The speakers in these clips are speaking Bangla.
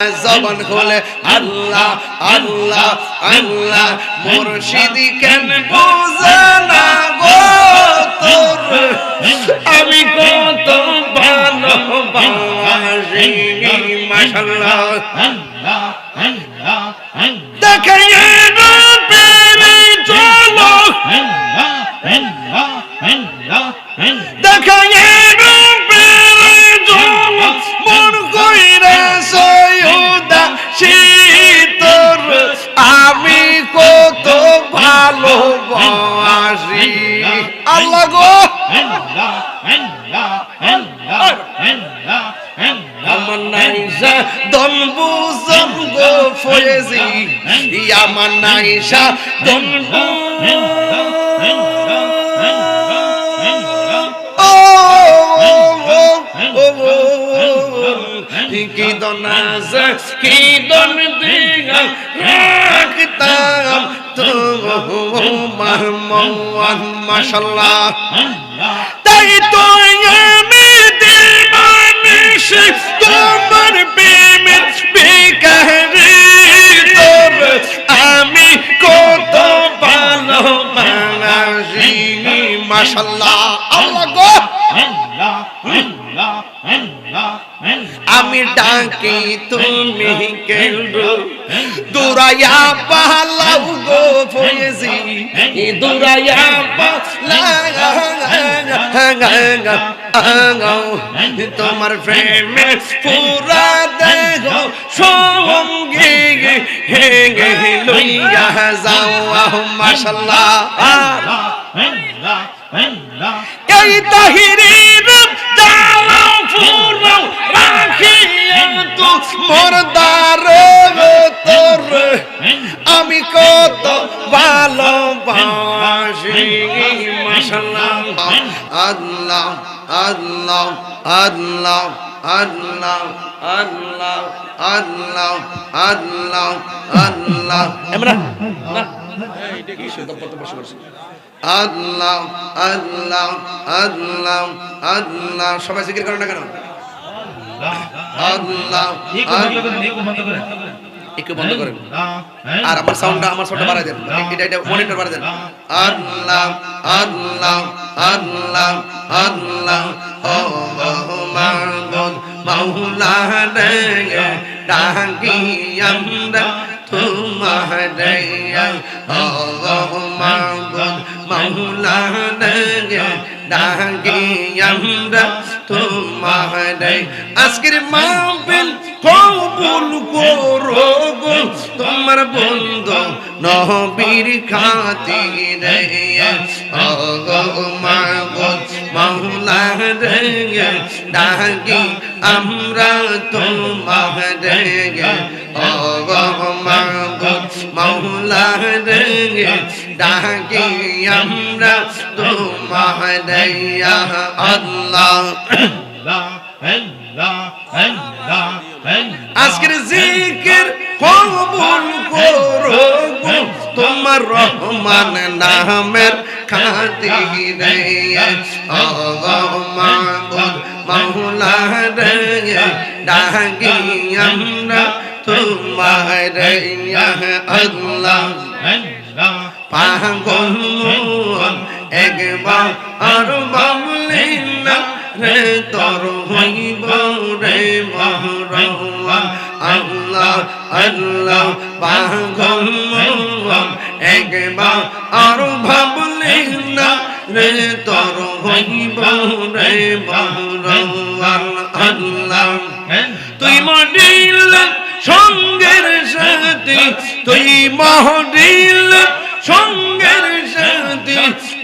জবান খোলে আল্লাহ আল্লাহ আল্লাহ মুর্শিদি কেন বোঝে গো তোর আমি কত ভালোবাসি মাশাআল্লাহ চলো দেখে ভালোবাসি আল্লাহ গো। আমার নাইসা দন বুঝম গো ফয়েজি। আমার নাইসা দন কি দন কি দন দিগা, রাখতাম। মাশাল্লাহ তাই তো তোমার প্রেমে পুরা দেহ সঙ্গে হেঙ্গে লইয়া যাও মাশাল্লাহ। এই তাহিরির দালাও ফুরাও রাখিয়া তো মোরদার তোর আমি কত ভালোবাসি মাশাল্লাহ আল্লাহ আল্লাহ আল্লাহ আল্লাহ আল্লাহ আল্লাহ আল্লাহ আল্লাহ আমরা আল্লাহ আল্লাহ আল্লাহ আল্লাহ সবাই জিকির করে না কেন আল্লাহ একটু বন্ধ করেন। আর আমার সাউন্ডটা আমার সাউন্ডটা বাড়াই দেন। এটা এটা মনিটর বাড়াই দেন। আল্লাহ আল্লাহ আল্লাহ আল্লাহ। মাহমুদ মাওলা রে ডাকি আমরা তোমার। ও মাহমুদ মাওলা রে ডাকি আমরা তোমার আজকের মাহফিল কবুল করো গো। তোমার বন্ধু নবীর খাতিরে ও গো মাহবুব মাওলা রে। ডাকি আমরা তোমার ও গো মাহবুব মাওলা রে। ডাকি আমরা তোমার আল্লাহ। আজকের জিকির কবুল করো তোমার রহমান নামের খাতিরে ও মাহবুব মাওলা রে ডাকি আমরা তোমার আল্লাহ। পাগল একবার আর বাবলিন না রে, তোর হইব রে মহরওয়ান আল্লাহ আল্লাহ পাগল একবার আর ভাবলিন না রে, তোর হইব রে মহরওয়ান আল্লাহ, তুই মডিল সঙ্গের সাথে, তুই মহডিল সঙ্গের সাথে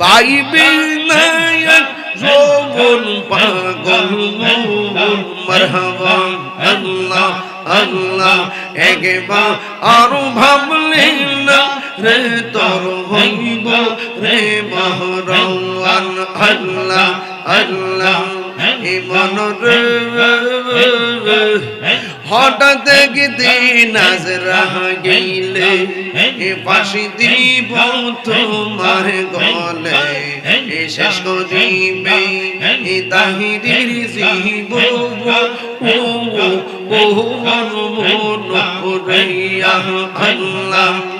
পাইবি নায়ক যৌবন পাগল মারহাবা আল্লাহ আল্লাহ একবার আরও ভাবলেন না রে তোর হইব রে মহরওয়ান আল্লাহ আল্লাহ ইমন রে হঠাৎ একদিন নাজরা গেলে এ পাশি দিব তোমার গলে এ শেষ করিবে তাহিরির জীব ও মন মন করিয়া আল্লাহ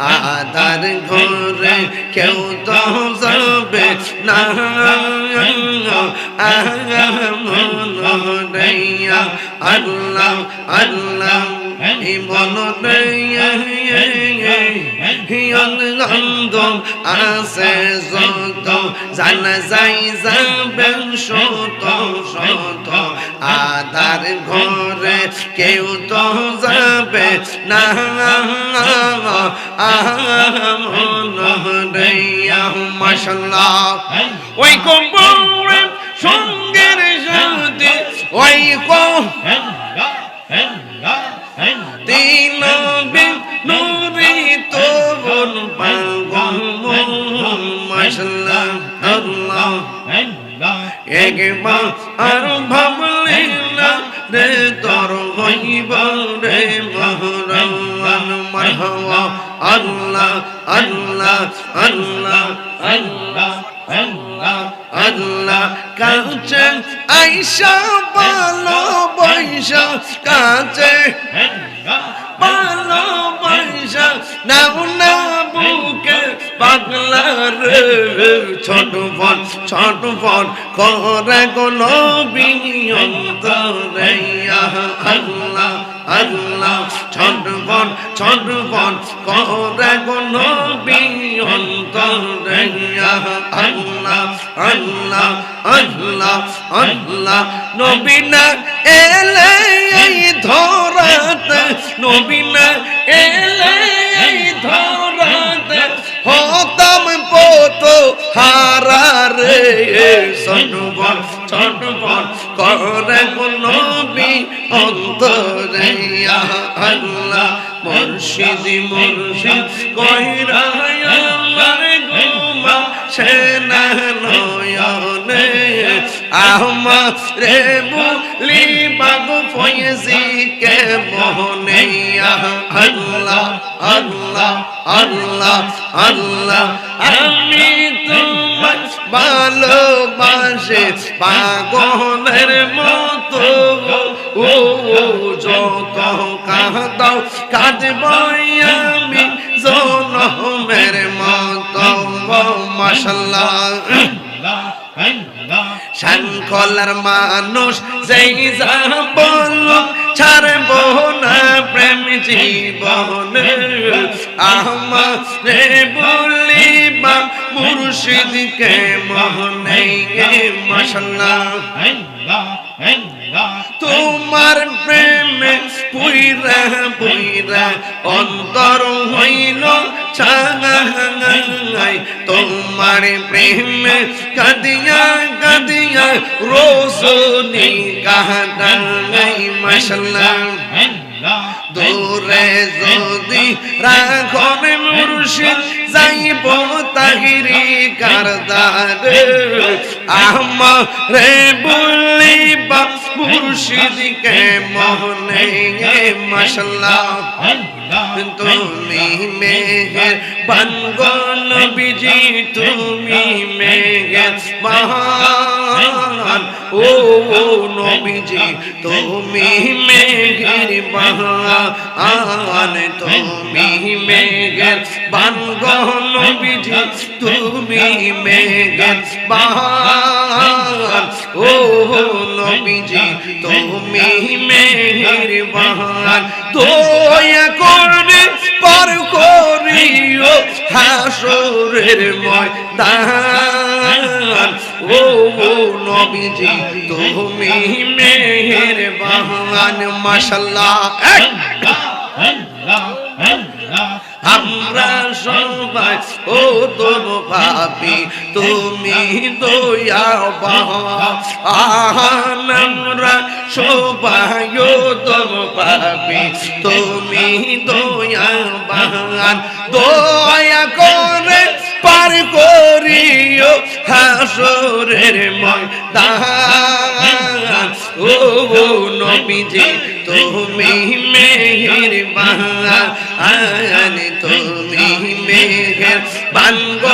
আদার ঘরে কেউ তো যাবে না মন আল্লাহ আল্লাহ মন রে আছে যত জানা যাই যাবেন শত শত আদার ঘরে কেউ তো যাবে না মাসাল্লাহ ওই কম্বরে সঙ্গের সাথে ওই কম তিন একবার আর ভাবলি না রে তোর হইব রে মহরমান মারহাওয়া আল্লাহ আল্লাহ আল্লাহ আল্লাহ আল্লাহ কাছে আইসা ভালো বৈশা কাছে ভালো বৈশা নাও না বুকে পাগলা রে ছোট ফন ছোট ফন করে কোন বিয়ন্তরে আল্লাহ আল্লাহ ছোট ফন ছোট ফন করে কোন বিয়ন্তরে আল্লাহ আল্লাহ আল্লাহ আল্লাহ, নবীনা এলে ধরাতে, নবীনা এলে হারারে সনবন সনবন করে নবী অন্তরে আল্লাহ মুর্শিদ মুর্শিদ কইরা আল্লাহ ঘুমা সেনা নয়নে আমার বুলি বাবু ফয়েজি কে মোহনে আল্লাহ আল্লাহ আল্লাহ আল্লাহ। আমি তোমার ভালোবাসে, পাগলের মতো। ও যত কাঁদাও কাঁদব আমি জনমের মতো। মাসাল্লাহ শানকলার মানুষ যেই যা বলল ছাড়ব না প্রেম জীবন। আমারে বলিবা মুর্শিদকে মোহনে মশলা তোমার প্রেমে পুইরা পুইরা অন্তর হইল তোমার প্রেমে কাদিয়া কাদিয়া রোজনি কাহাদাই মশলা দূরে যদি রাখন মুর্শিদ যাইব তাহিরি কারদার, আমারে বলিবা মুর্শিদকে মোহনে মশলা তুমি মেহের বানগন বিজি তুমি মেহের মহান ও নবীজি তুমি মেহের মহান তুমি মেহের বানগন বিজি তুমি মেহের মহান ও নবীজি তুমি মেহেরবান দয়া করবে পার করিও হাসরের ময়দান। ও নবীজি তুমি মেহেরবান মাশাআল্লাহ আল্লাহ আল্লাহ আল্লাহ। আমরা সবাই, ও তোর ভাবি, তুমি দয়াবান। আমরা সবাই, ও তোর ভাবি, তুমি দয়াবান। দয়া করে পার করিও হাসরের ময়দান। ও নবীজি তুমি মেহের বাহান তুমি মেহের বানগ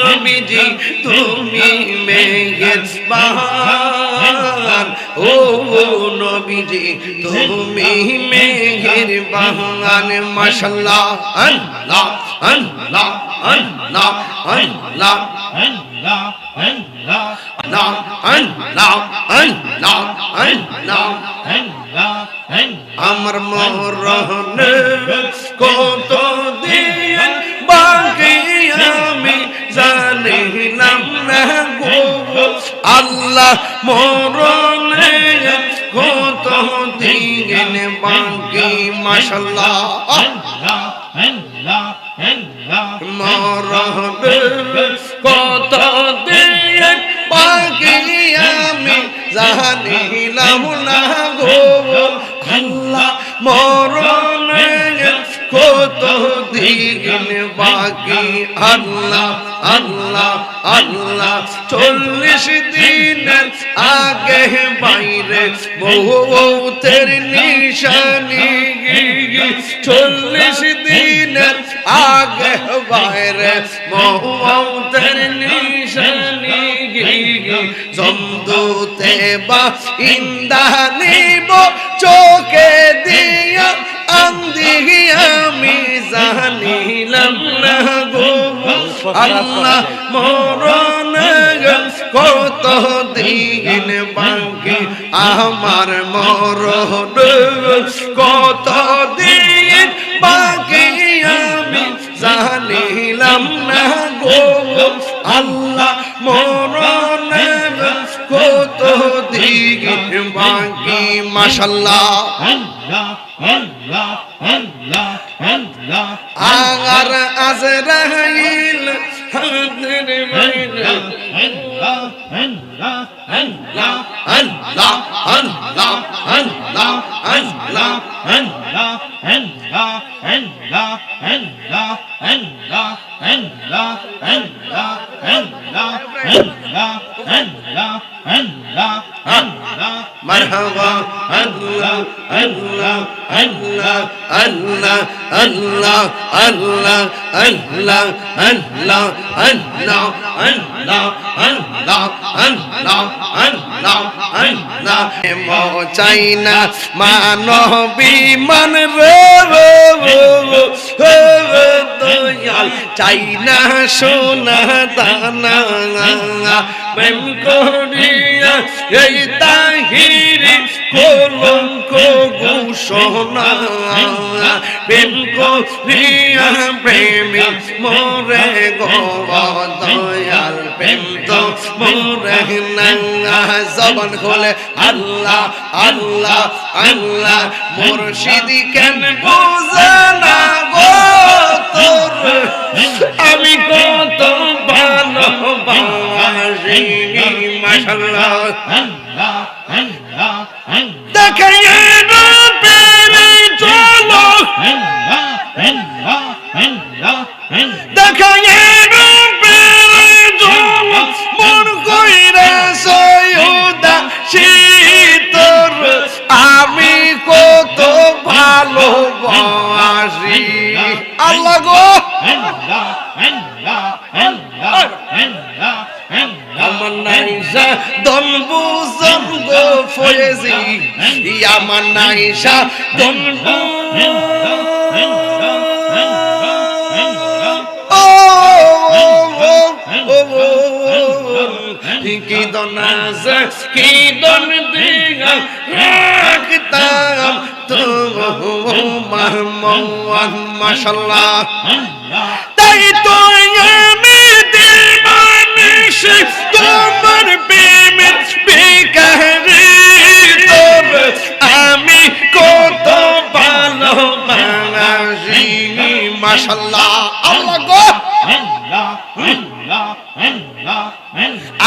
নবীজি তুমি মেহের বাহান ও নবীজি তুমি মেহের বাহান মাশাল্লাহ আল্লাহ আল্লাহ আল্লাহ আল্লাহ আল্লাহ আল্লাহ আল্লাহ আল্লাহ আমার মরণ কত দিয়ে বাকি আমি জানিলাম না গো। আল্লাহ মরণ কত দিন বাকি মাশাল্লাহ মরণ কত দিয়ে বাকি আমি জানিলাম না গো আল্লাহ মরণ কত দিন বাকি? আল্লাহ আল্লাহ আল্লাহ চল্লিশ দিন আগে বাইরে বহুতের নিশানি। চল্লিশ দিন আগে বাইরে বহুতের নিশানি। জমদুতে বা ইন্দানিব চোখে দিয়া আন্দি আমি জানিলাম না গো আল্লাহ মরণ কত দিন বাকি আমার মরণ কত মাশাল্লাহ আর আজরাইল আল্লাহ আল্লাহ আল্লাহ আল্লাহ মানবী মান দয়াল। চাই না সোনা, দানা প্রেম করিয়া এই তাহিরি কলঙ্ক ঘোষণা। প্রেম করিয়া প্রেমী মরে গো, দয়াল। প্রেম তো জবান খোলে, আল্লাহ আল্লাহ আল্লাহ, মুর্শিদি কেন বোঝানা গো তোর? আমি কত ভালোবাসি মাশাআল্লাহ। আল্লাহ আল্লাহ দেখাইয়া রূপে চলো। দেখাইয়া গো আমার নাই দম্বু জম্ব ফয়েজি আমার নাই দম্বু Kidon azaz, kidon digal, raktam, তোমার মন মাশাল্লাহ। তাই তো আমি দিবানিস তোমার প্রেমের বেকারি তোর আমি কত ভালোবাসি মাশাল্লাহ। আল্লাহ গো।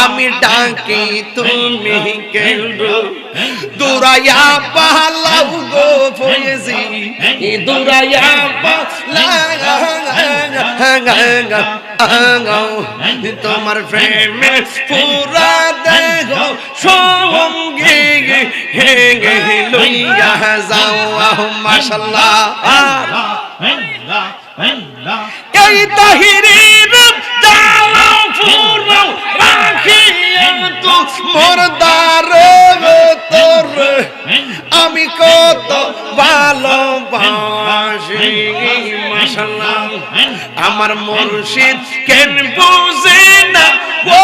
আমি ডাকি তুমি কেন দুরাইয়া পালাও গো ফয়েজি। দুরাইয়া পালাও তোমার প্রেমে পুরা দেহ সঙ্গে লইয়া যাও। মাশাল্লাহ। এই তাহিরির জালাও ফুরাও রাখিয়া তো মোরদার তোর আমি কত ভালোবাসি মাশাল্লাহ আমার মুর্শিদ কেন বুঝে না ও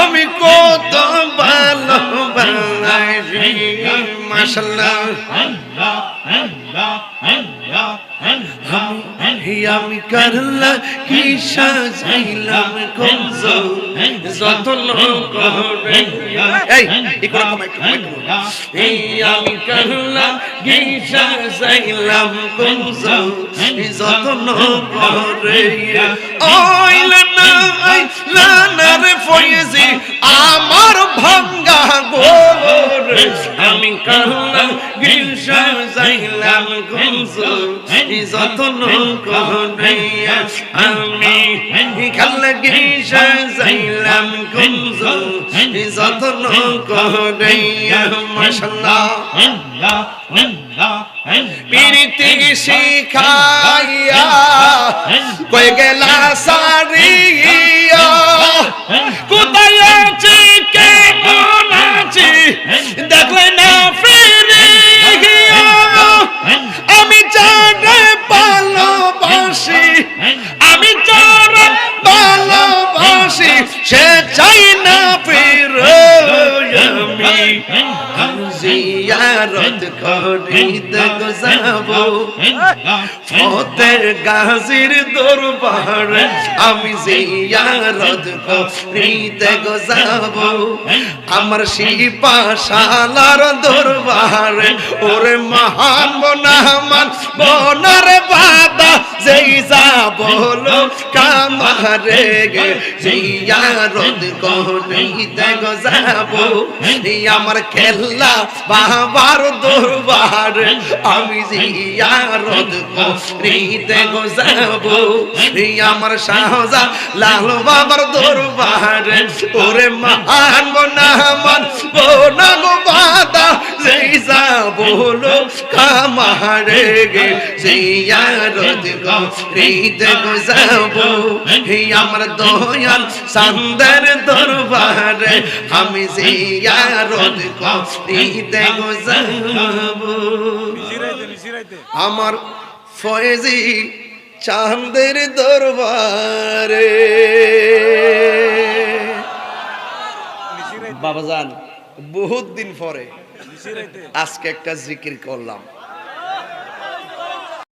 আমি কত ভালোবাসি মাশাল্লাহ আমি করলা, কি সাজাইলাম কমজ একটু এই আমি করলা, কি সাজাইলাম কমজ রে ফয়েজি, আমার ভাঙ্গা গোর আমি করলা, কি সাজাইলাম কমজ যতন করে আমি খাল গিসা যাইলাম কুঞ্জ যতন করে মাশাল্লাহ পিরিতি শিখাইয়া কই গেলা ফতের গাজির দরবার, আমি জিয়ারত করিতে যাব আমার শিপা শালার দরবার, ওরে মহান বনামান বনার বাদা যেই যা বলো, কামারে গে, জিয়ারত যাব আমার খেলা বাবার দরবার, আমি জিয়ারত করিতে যাব আমার শাহজা লাল বাবার দরবার। ওরে মহান বোনা গো বাদা যেই বলো কামারে গে। জিয়ারত করিতে যাব আমার দয়াল সান্দের দরবারে। আমি জিয়ারত করিতে যাব আমার ফয়েজি চাঁদের দরবারে। বাবা বাবাজান বহুত দিন পরে আজকে একটা জিকির করলাম।